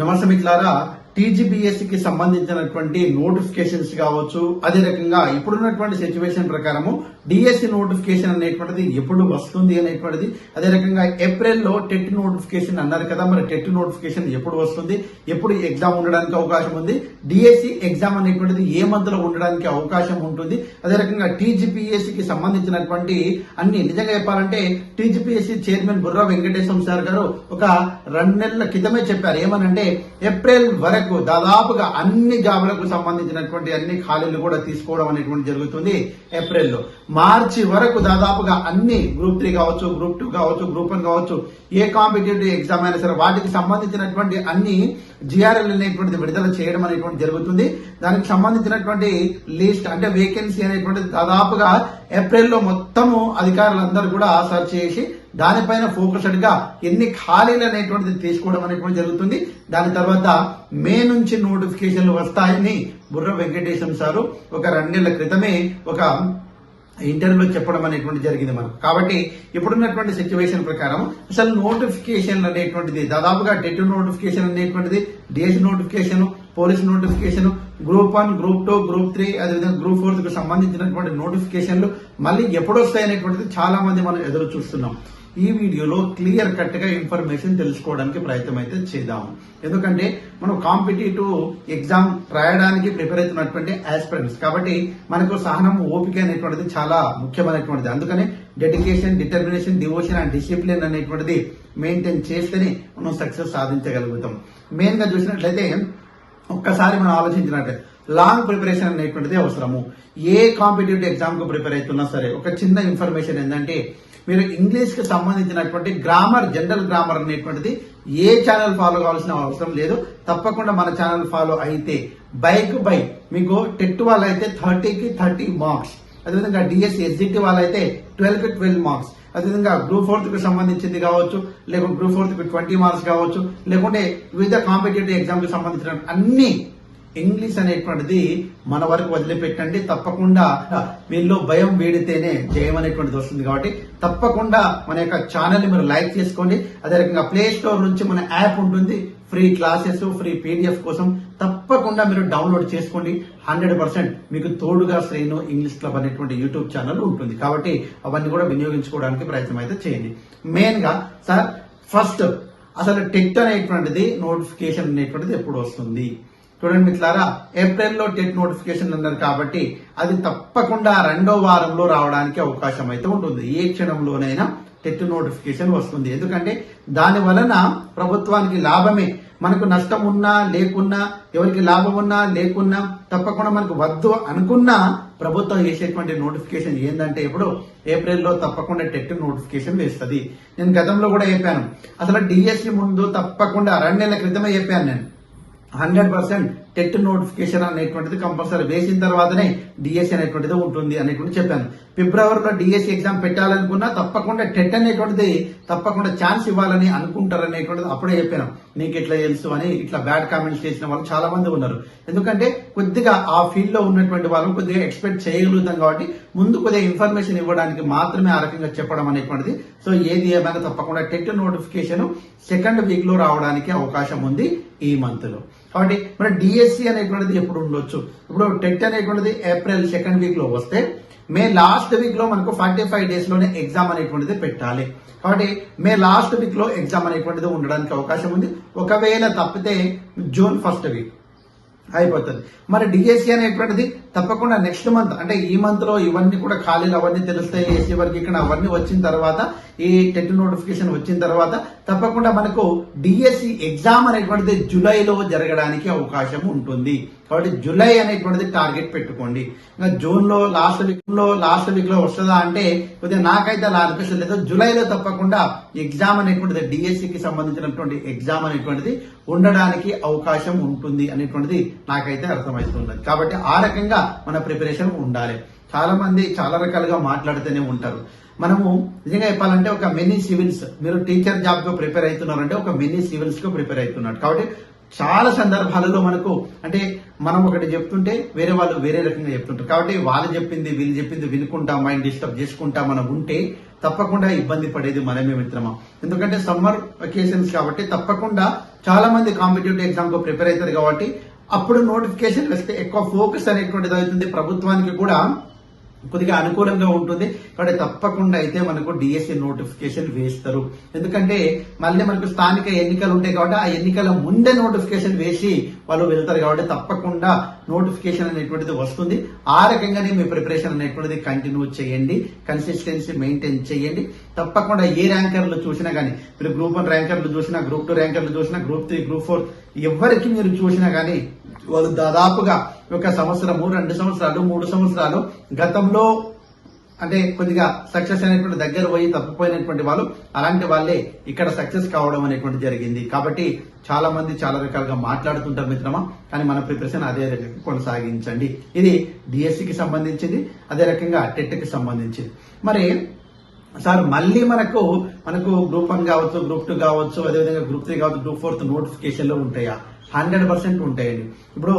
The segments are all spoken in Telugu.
నమస్తే మిత్రులారా. టీజీబీఎస్సీకి సంబంధించినటువంటి నోటిఫికేషన్స్ కావచ్చు అదే రకంగా ఇప్పుడున్నటువంటి సిచ్యువేషన్ ప్రకారము డిఎస్సి నోటిఫికేషన్ అనేటువంటిది ఎప్పుడు వస్తుంది అనేటువంటిది అదే రకంగా ఏప్రిల్లో టెట్ నోటిఫికేషన్ అన్నారు కదా మరి టెట్ నోటిఫికేషన్ ఎప్పుడు వస్తుంది ఎప్పుడు ఎగ్జామ్ ఉండడానికి అవకాశం ఉంది డిఎస్సి ఎగ్జామ్ అనేటువంటిది ఏ మంత్లో ఉండడానికి అవకాశం ఉంటుంది అదే రకంగా టీజీపీఎస్సీకి సంబంధించినటువంటి అన్ని నిజంగా చెప్పాలంటే TGPSC chairman Burra Venkateshwara sir గారు ఒక రెండు నెలల క్రితమే చెప్పారు. ఏమనంటే ఏప్రిల్ వరకు దాదాపుగా అన్ని జాబులకు సంబంధించినటువంటి అన్ని ఖాళీలు కూడా తీసుకోవడం అనేటువంటి జరుగుతుంది ఏప్రిల్లో మార్చి వరకు దాదాపుగా అన్ని గ్రూప్ త్రీ కావచ్చు గ్రూప్ టూ కావచ్చు గ్రూప్ వన్ కావచ్చు ఏ కాంపిటేటివ్ ఎగ్జామ్ అయినా సరే వాటికి సంబంధించినటువంటి అన్ని జిఆర్ఎల్ అనేటువంటిది విడుదల చేయడం అనేటువంటి జరుగుతుంది. దానికి సంబంధించినటువంటి లిస్ట్ అంటే వేకెన్సీ అనేటువంటిది దాదాపుగా ఏప్రిల్లో మొత్తము అధికారులందరూ కూడా సర్చ్ చేసి దానిపైన ఫోకస్డ్గా ఎన్ని ఖాళీలు అనేటువంటిది తీసుకోవడం అనేటువంటి జరుగుతుంది. దాని తర్వాత మే నుంచి నోటిఫికేషన్లు వస్తాయని బుర్ర వెంకటేశం సారు ఒక రెండేళ్ళ క్రితమే ఒక ఇంటర్వ్యూలో చెప్పడం అనేటువంటి జరిగింది మనం కాబట్టి ఇప్పుడున్నటువంటి సిచ్యువేషన్ ప్రకారం అసలు నోటిఫికేషన్ అనేటువంటిది దాదాపుగా టెట్ నోటిఫికేషన్ అనేటువంటిది DS notification police notification group one group two group three అదేవిధంగా గ్రూప్ ఫోర్కు సంబంధించినటువంటి నోటిఫికేషన్లు మళ్ళీ ఎప్పుడు వస్తాయనేటువంటిది చాలా మంది మనం ఎదురు చూస్తున్నాం. ఈ వీడియోలో క్లియర్ కట్గా ఇన్ఫర్మేషన్ తెలుసుకోవడానికి ప్రయత్నం అయితే చేద్దాము ఎందుకంటే మనం కాంపిటేటివ్ ఎగ్జామ్ రాయడానికి ప్రిపేర్ అవుతున్నటువంటి ఆస్పిరెంట్స్ కాబట్టి మనకు సహనం ఓపిక అనేటువంటిది చాలా ముఖ్యమైనటువంటిది. అందుకనే dedication determination devotion and discipline అనేటువంటిది మెయింటైన్ చేస్తేనే మనం సక్సెస్ సాధించగలుగుతాం. మెయిన్గా చూసినట్లయితే ఒక్కసారి మనం ఆలోచించినట్లయితే లాంగ్ ప్రిపరేషన్ అనేటువంటిది అవసరము. ఏ కాంపిటేటివ్ ఎగ్జామ్కి ప్రిపేర్ అవుతున్నా సరే ఒక చిన్న ఇన్ఫర్మేషన్ ఏంటంటే మీరు ఇంగ్లీష్కి సంబంధించినటువంటి గ్రామర్ జనరల్ గ్రామర్ అనేటువంటిది ఏ ఛానల్ ఫాలో కావాల్సిన అవసరం లేదు. తప్పకుండా మన ఛానల్ ఫాలో అయితే బైక్ బై మీకు టెట్ వాళ్ళైతే థర్టీకి థర్టీ మార్క్స్ అదేవిధంగా డిఎస్ ఎస్జిటి వాళ్ళైతే ట్వెల్వ్కి ట్వెల్వ్ మార్క్స్ అదేవిధంగా గ్రూప్ ఫోర్త్కి సంబంధించింది కావచ్చు లేకుంటే గ్రూప్ ఫోర్త్కి ట్వంటీ మార్క్స్ కావచ్చు లేకుంటే వివిధ కాంపిటేటివ్ ఎగ్జామ్కి సంబంధించిన అన్ని ఇంగ్లీష్ అనేటువంటిది మన వరకు వదిలిపెట్టండి. తప్పకుండా వీళ్ళు భయం వేడితేనే జయం అనేటువంటిది వస్తుంది కాబట్టి తప్పకుండా మన యొక్క ఛానల్ మీరు లైక్ చేసుకోండి. అదే రకంగా ప్లే స్టోర్ నుంచి మన యాప్ ఉంటుంది. ఫ్రీ క్లాసెస్ ఫ్రీ పీడిఎఫ్ కోసం తప్పకుండా మీరు డౌన్లోడ్ చేసుకోండి. హండ్రెడ్ పర్సెంట్ మీకు తోడుగా శ్రేణు ఇంగ్లీష్ క్లబ్ అనేటువంటి యూట్యూబ్ ఛానల్ ఉంటుంది. కాబట్టి అవన్నీ కూడా వినియోగించుకోవడానికి ప్రయత్నం అయితే చేయండి. మెయిన్గా సార్ ఫస్ట్ అసలు టెక్ట్ అనేటువంటిది నోటిఫికేషన్ అనేటువంటిది ఎప్పుడు వస్తుంది? చూడండి మిత్రులారా ఏప్రిల్లో టెట్ నోటిఫికేషన్ అన్నారు కాబట్టి అది తప్పకుండా రెండో వారంలో రావడానికి అవకాశం అయితే ఉంటుంది. ఏ క్షణంలోనైనా టెట్ నోటిఫికేషన్ వస్తుంది. ఎందుకంటే దాని వలన ప్రభుత్వానికి లాభమే. మనకు నష్టం ఉన్నా లేకున్నా ఎవరికి లాభం ఉన్నా లేకున్నా తప్పకుండా మనకు వద్దు అనుకున్నా ప్రభుత్వం వేసేటువంటి నోటిఫికేషన్ ఏంటంటే ఇప్పుడు ఏప్రిల్లో తప్పకుండా టెట్ నోటిఫికేషన్ వేస్తుంది. నేను గతంలో కూడా చెప్పాను. అసలు డిఎస్సి ముందు తప్పకుండా రెండు నెలల క్రితమే చెప్పాను నేను. హండ్రెడ్ పర్సెంట్ టెట్ నోటిఫికేషన్ అనేటువంటిది కంపల్సరీ. వేసిన తర్వాతనే డిఎస్సి అనేటువంటిది ఉంటుంది అనేటువంటి చెప్పాను. ఫిబ్రవరిలో డిఎస్సి ఎగ్జామ్ పెట్టాలనుకున్నా తప్పకుండా టెట్ అనేటువంటిది తప్పకుండా ఛాన్స్ ఇవ్వాలని అనుకుంటారు అనేటువంటిది అప్పుడే చెప్పాను. నీకు ఇట్లా తెలుసు అని ఇట్లా బ్యాడ్ కామెంట్స్ చేసిన వాళ్ళు చాలా మంది ఉన్నారు. ఎందుకంటే కొద్దిగా ఆ ఫీల్డ్లో ఉన్నటువంటి వాళ్ళు కొద్దిగా ఎక్స్పెక్ట్ చేయగలుగుతాం కాబట్టి ముందు కొద్దిగా ఇన్ఫర్మేషన్ ఇవ్వడానికి మాత్రమే ఆ రకంగా చెప్పడం అనేటువంటిది. సో ఏది ఏమైనా తప్పకుండా టెట్ నోటిఫికేషన్ సెకండ్ వీక్లో రావడానికి అవకాశం ఉంది ఈ మంత్లో కాబట్టి మన డిఎస్సి అనేటువంటిది ఎప్పుడు ఉండొచ్చు? ఇప్పుడు టెట్ అనేటువంటిది ఏప్రిల్ సెకండ్ వీక్లో వస్తే మే లాస్ట్ వీక్లో మనకు ఫార్టీ ఫైవ్ డేస్లోనే ఎగ్జామ్ అనేటువంటిది పెట్టాలి. కాబట్టి మే లాస్ట్ వీక్లో ఎగ్జామ్ అనేటువంటిది ఉండడానికి అవకాశం ఉంది. ఒకవేళ తప్పితే జూన్ ఫస్ట్ వీక్. అయిపోతుంది. మరి డిఎస్సి అనేటువంటిది తప్పకుండా నెక్స్ట్ మంత్ అంటే ఈ మంత్లో ఇవన్నీ కూడా ఖాళీలు అవన్నీ తెలుస్తాయి ఏసీ వరకు ఇక్కడ అవన్నీ వచ్చిన తర్వాత ఈ టెట్ నోటిఫికేషన్ వచ్చిన తర్వాత తప్పకుండా మనకు డిఎస్సి ఎగ్జామ్ అనేటువంటిది జూలైలో జరగడానికి అవకాశం ఉంటుంది. కాబట్టి జూలై అనేటువంటిది టార్గెట్ పెట్టుకోండి. ఇంకా జూన్లో లాస్ట్ వీక్లో లాస్ట్ వీక్లో వస్తుందా అంటే కొద్దిగా నాకైతే అలా అనిపిస్తుంది. లేదు జూలైలో తప్పకుండా ఎగ్జామ్ అనేటువంటిది డిఎస్సి కి సంబంధించినటువంటి ఎగ్జామ్ అనేటువంటిది ఉండడానికి అవకాశం ఉంటుంది అనేటువంటిది నాకైతే అర్థమవుతున్నది కాబట్టి ఆ రకంగా మన ప్రిపరేషన్ ఉండాలి. చాలా మంది చాలా రకాలుగా మాట్లాడుతూనే ఉంటారు. మనము నిజంగా చెప్పాలంటే ఒక మినీ సివిల్స్ మీరు టీచర్ జాబ్కు ప్రిపేర్ అవుతున్నారంటే ఒక మినీ సివిల్స్కు ప్రిపేర్ అవుతున్నారు. కాబట్టి చాలా సందర్భాలలో మనకు అంటే మనం ఒకటి చెప్తుంటే వేరే వాళ్ళు వేరే రకంగా చెప్తుంటారు. కాబట్టి వాళ్ళు చెప్పింది వీళ్ళు చెప్పింది వినుకుంటా మైండ్ డిస్టర్బ్ చేసుకుంటా మనం ఉంటే తప్పకుండా ఇబ్బంది పడేది మనమే మిత్రమా? ఎందుకంటే సమ్మర్ వెకేషన్స్ కాబట్టి తప్పకుండా చాలా మంది కాంపిటేటివ్ ఎగ్జామ్కు ప్రిపేర్ అవుతారు కాబట్టి అప్పుడు నోటిఫికేషన్ వస్తే ఎక్కువ ఫోకస్ అనేటువంటిది అవుతుంది. ప్రభుత్వానికి కూడా కొద్దిగా అనుకూలంగా ఉంటుంది. కాబట్టి తప్పకుండా అయితే మనకు డిఎస్సి నోటిఫికేషన్ వేస్తారు. ఎందుకంటే మళ్ళీ మనకు స్థానిక ఎన్నికలు ఉంటాయి కాబట్టి ఆ ఎన్నికల ముందే నోటిఫికేషన్ వేసి వాళ్ళు వెళ్తారు కాబట్టి తప్పకుండా నోటిఫికేషన్ అనేటువంటిది వస్తుంది. ఆ రకంగానే మీ ప్రిపరేషన్ అనేటువంటిది కంటిన్యూ చేయండి. కన్సిస్టెన్సీ మెయింటైన్ చేయండి. తప్పకుండా ఏ ర్యాంకర్లు చూసినా కానీ మీరు గ్రూప్ వన్ ర్యాంకర్లు చూసినా గ్రూప్ టూ ర్యాంకర్లు చూసినా గ్రూప్ త్రీ గ్రూప్ ఫోర్ ఎవరికి మీరు చూసినా కానీ వాళ్ళు దాదాపుగా ఒక సంవత్సరము రెండు సంవత్సరాలు మూడు సంవత్సరాలు గతంలో అంటే కొద్దిగా సక్సెస్ అనేటువంటి దగ్గర పోయి తప్పిపోయినటువంటి వాళ్ళు అలాంటి వాళ్ళే ఇక్కడ సక్సెస్ కావడం అనేటువంటి జరిగింది. కాబట్టి చాలా మంది చాలా రకాలుగా మాట్లాడుతుంటారు మిత్రమా కానీ మన ప్రిపరేషన్ అదే రకంగా కొనసాగించండి. ఇది డిఎస్సికి సంబంధించింది అదే రకంగా టెట్కి సంబంధించింది. మరి సార్ మళ్ళీ మనకు మనకు గ్రూప్ వన్ కావచ్చు గ్రూప్ టూ కావచ్చు అదేవిధంగా గ్రూప్ త్రీ కావచ్చు గ్రూప్ ఫోర్త్ నోటిఫికేషన్లు ఉంటాయా? హండ్రెడ్ పర్సెంట్ ఉంటాయండి. ఇప్పుడు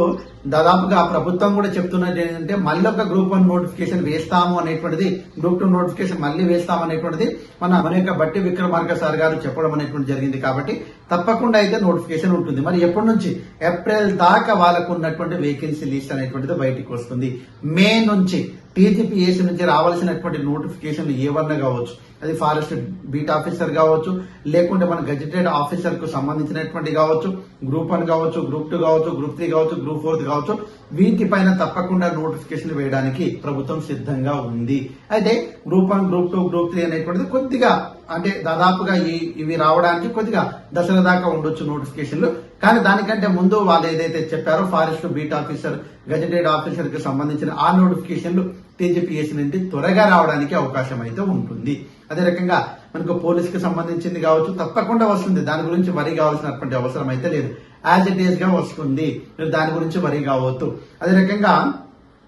దాదాపుగా ప్రభుత్వం కూడా చెప్తున్నది ఏంటంటే మళ్ళీ ఒక గ్రూప్ వన్ నోటిఫికేషన్ వేస్తాము అనేటువంటిది గ్రూప్ టూ నోటిఫికేషన్ మళ్ళీ వేస్తాము అనేటువంటిది మన మన యొక్క బట్టి విక్రమార్క సార్ గారు చెప్పడం అనేటువంటి జరిగింది కాబట్టి తప్పకుండా అయితే నోటిఫికేషన్ ఉంటుంది. మరి ఎప్పటి నుంచి? ఏప్రిల్ దాకా వాళ్ళకు ఉన్నటువంటి వేకెన్సీ లిస్ట్ అనేటువంటిది బయటికి వస్తుంది. మే నుంచి. టీజీపీఎస్సీ నుంచి రావాల్సినటువంటి నోటిఫికేషన్ ఏవన్నా కావచ్చు. అది ఫారెస్ట్ బీట్ ఆఫీసర్ కావచ్చు లేకుంటే మన గజెటెడ్ ఆఫీసర్కు సంబంధించినటువంటి కావచ్చు గ్రూప్ వన్ కావచ్చు గ్రూప్ టూ కావచ్చు గ్రూప్ త్రీ కావచ్చు గ్రూప్ ఫోర్త్ కావచ్చు వీటిపైన తప్పకుండా నోటిఫికేషన్ వేయడానికి ప్రభుత్వం సిద్ధంగా ఉంది. అయితే group one group two group three అనేటువంటిది కొద్దిగా అంటే దాదాపుగా ఈ ఇవి రావడానికి కొద్దిగా దశల దాకా ఉండొచ్చు నోటిఫికేషన్లు. కానీ దానికంటే ముందు వాళ్ళు ఏదైతే చెప్పారో ఫారెస్ట్ బీట్ ఆఫీసర్ గజెటెడ్ ఆఫీసర్కి సంబంధించిన ఆ నోటిఫికేషన్లు టీజీపీఎస్సీ నుండి త్వరగా రావడానికి అవకాశం అయితే ఉంటుంది. అదే రకంగా మనకు పోలీస్కి సంబంధించింది కావచ్చు తప్పకుండా వస్తుంది. దాని గురించి వరి కావాల్సినటువంటి అవసరం అయితే లేదు. యాజ్ ఇట్ ఈస్గా వస్తుంది. దాని గురించి వరి కావద్దు. అదే రకంగా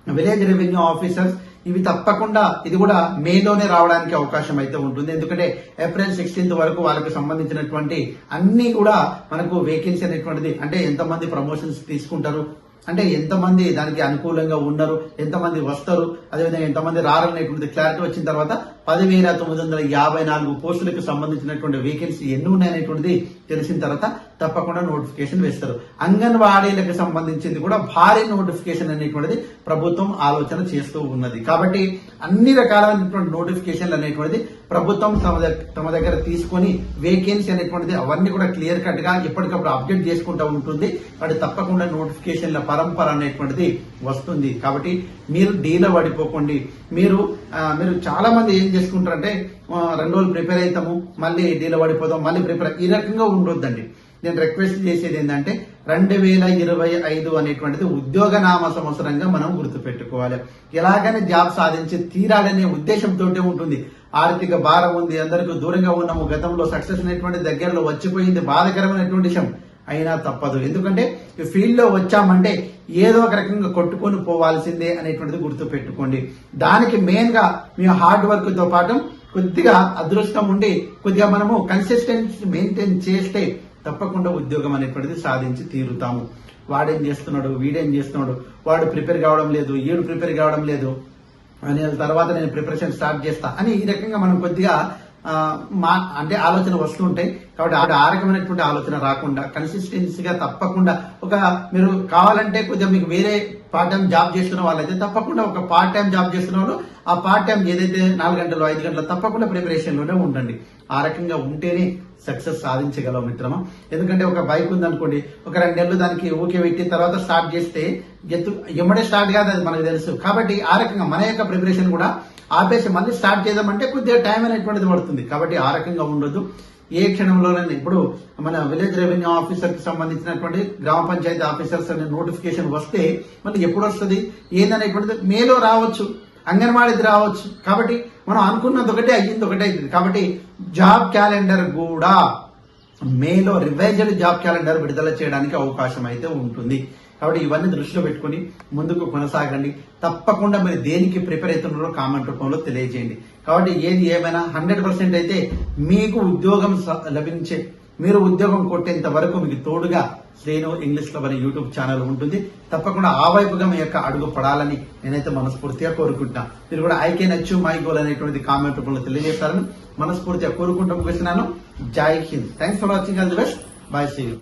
విలేజ్ రెవెన్యూ ఆఫీసర్స్ ఇవి తప్పకుండా ఇది కూడా మేలోనే రావడానికి అవకాశం అయితే ఉంటుంది. ఎందుకంటే ఏప్రిల్ సిక్స్టీన్త్ వరకు వాళ్ళకి సంబంధించినటువంటి అన్ని కూడా మనకు వేకెన్సీ అనేటువంటిది అంటే ఎంతమంది ప్రమోషన్స్ తీసుకుంటారు అంటే ఎంతమంది దానికి అనుకూలంగా ఉండరు ఎంతమంది వస్తారు అదేవిధంగా ఎంతమంది రారనేటువంటి క్లారిటీ వచ్చిన తర్వాత పదివేల తొమ్మిది వందల యాభై నాలుగు పోస్టులకు సంబంధించినటువంటి వేకెన్సీ ఎన్ని ఉన్నాయనేటువంటిది తెలిసిన తర్వాత తప్పకుండా నోటిఫికేషన్ వేస్తారు. అంగన్వాడీలకు సంబంధించింది కూడా భారీ నోటిఫికేషన్ అనేటువంటిది ప్రభుత్వం ఆలోచన చేస్తూ ఉన్నది. కాబట్టి అన్ని రకాలైనటువంటి నోటిఫికేషన్లు అనేటువంటిది ప్రభుత్వం తమ తమ దగ్గర తీసుకొని వేకెన్సీ అనేటువంటిది అవన్నీ కూడా క్లియర్ కట్గా ఎప్పటికప్పుడు అప్డేట్ చేసుకుంటూ ఉంటుంది. కాబట్టి తప్పకుండా నోటిఫికేషన్ల పరంపర అనేటువంటిది వస్తుంది. కాబట్టి మీరు డీలో పడిపోకండి. మీరు మీరు చాలా మంది ఏం చేసుకుంటారంటే రెండు రోజులు ప్రిపేర్ అవుతాము మళ్ళీ డీలో పడిపోతాం మళ్ళీ ప్రిపేర్ ఈ రకంగా ఉండొద్దండి. నేను రిక్వెస్ట్ చేసేది ఏంటంటే రెండు వేల ఇరవై ఐదు అనేటువంటిది ఉద్యోగ నామ సంవత్సరంగా మనం గుర్తుపెట్టుకోవాలి. ఎలాగైనా జాబ్ సాధించి తీరాలనే ఉద్దేశంతో ఉంటుంది. ఆర్థిక భారం ఉంది అందరికీ దూరంగా ఉన్నాము గతంలో సక్సెస్ అనేటువంటి దగ్గరలో వచ్చిపోయింది బాధకరమైనటువంటి విషయం అయినా తప్పదు. ఎందుకంటే ఈ ఫీల్డ్లో వచ్చామంటే ఏదో ఒక రకంగా కొట్టుకొని పోవాల్సిందే అనేటువంటిది గుర్తుపెట్టుకోండి. దానికి మెయిన్గా మీ హార్డ్ వర్క్తో పాటు కొద్దిగా అదృష్టం ఉండి కొద్దిగా మనము కన్సిస్టెన్సీ మెయింటైన్ చేస్తే తప్పకుండా ఉద్యోగం అనేటువంటిది సాధించి తీరుతాము. వాడేం చేస్తున్నాడు? వీడేం చేస్తున్నాడు? వాడు ప్రిపేర్ కావడం లేదు ఈడు ప్రిపేర్ కావడం లేదు అని తర్వాత నేను ప్రిపరేషన్ స్టార్ట్ చేస్తా అని ఈ రకంగా మనం కొద్దిగా మా అంటే ఆలోచన వస్తుంటాయి కాబట్టి ఆ ఆ రకమైనటువంటి ఆలోచన రాకుండా కన్సిస్టెన్సీగా తప్పకుండా ఒక మీరు కావాలంటే కొద్దిగా మీకు వేరే పార్ట్ టైం జాబ్ చేస్తున్న వాళ్ళైతే తప్పకుండా ఒక పార్ట్ టైం జాబ్ చేస్తున్న వాళ్ళు ఆ పార్ట్ టైం ఏదైతే నాలుగు గంటలు ఐదు గంటలు తప్పకుండా ప్రిపరేషన్లోనే ఉండండి. ఆ రకంగా ఉంటేనే సక్సెస్ సాధించగలవు మిత్రమా. ఎందుకంటే ఒక బైక్ ఉందనుకోండి ఒక రెండు నెలలు దానికి ఊకే పెట్టి తర్వాత స్టార్ట్ చేస్తే ఎత్తు ఎమ్మడే స్టార్ట్ కాదు అది మనకు తెలుసు. కాబట్టి ఆ రకంగా మన యొక్క ప్రిపరేషన్ కూడా ఆపేసి మళ్ళీ స్టార్ట్ చేద్దామంటే కొద్దిగా టైం అనేటువంటిది పడుతుంది. కాబట్టి ఆ రకంగా ఉండదు ఏ క్షణంలోనైనా ఇప్పుడు మన విలేజ్ రెవెన్యూ ఆఫీసర్కి సంబంధించినటువంటి గ్రామ పంచాయతీ ఆఫీసర్స్ అనే నోటిఫికేషన్ వస్తే మనకి ఎప్పుడు వస్తుంది? ఏందనేటువంటిది మేలో రావచ్చు అంగన్వాడీది రావచ్చు. కాబట్టి మనం అనుకున్నది ఒకటే అయ్యింది ఒకటే అవుతుంది కాబట్టి జాబ్ క్యాలెండర్ కూడా మేలో రివైజ్డ్ జాబ్ క్యాలెండర్ విడుదల చేయడానికి అవకాశం అయితే ఉంటుంది. కాబట్టి ఇవన్నీ దృష్టిలో పెట్టుకొని ముందుకు కొనసాగండి. తప్పకుండా మీరు దేనికి ప్రిపేర్ అవుతున్నారో కామెంట్ రూపంలో తెలియజేయండి. కాబట్టి ఏది ఏమైనా హండ్రెడ్ పర్సెంట్ అయితే మీకు ఉద్యోగం స- లభించే మీరు ఉద్యోగం కొట్టేంత వరకు మీకు తోడుగా శ్రేణు ఇంగ్లీష్ క్లబ్ అనే యూట్యూబ్ ఛానల్ ఉంటుంది. తప్పకుండా ఆ వైపుగా మీ యొక్క అడుగు పడాలని నేనైతే మనస్ఫూర్తిగా కోరుకుంటున్నా. మీరు కూడా I can achieve my goal అనేటువంటి కామెంట్ రూపంలో తెలియజేస్తారని మనస్ఫూర్తిగా కోరుకుంటూ ముగిస్తున్నాను. జై Hind. Thanks for watching all the best bye see you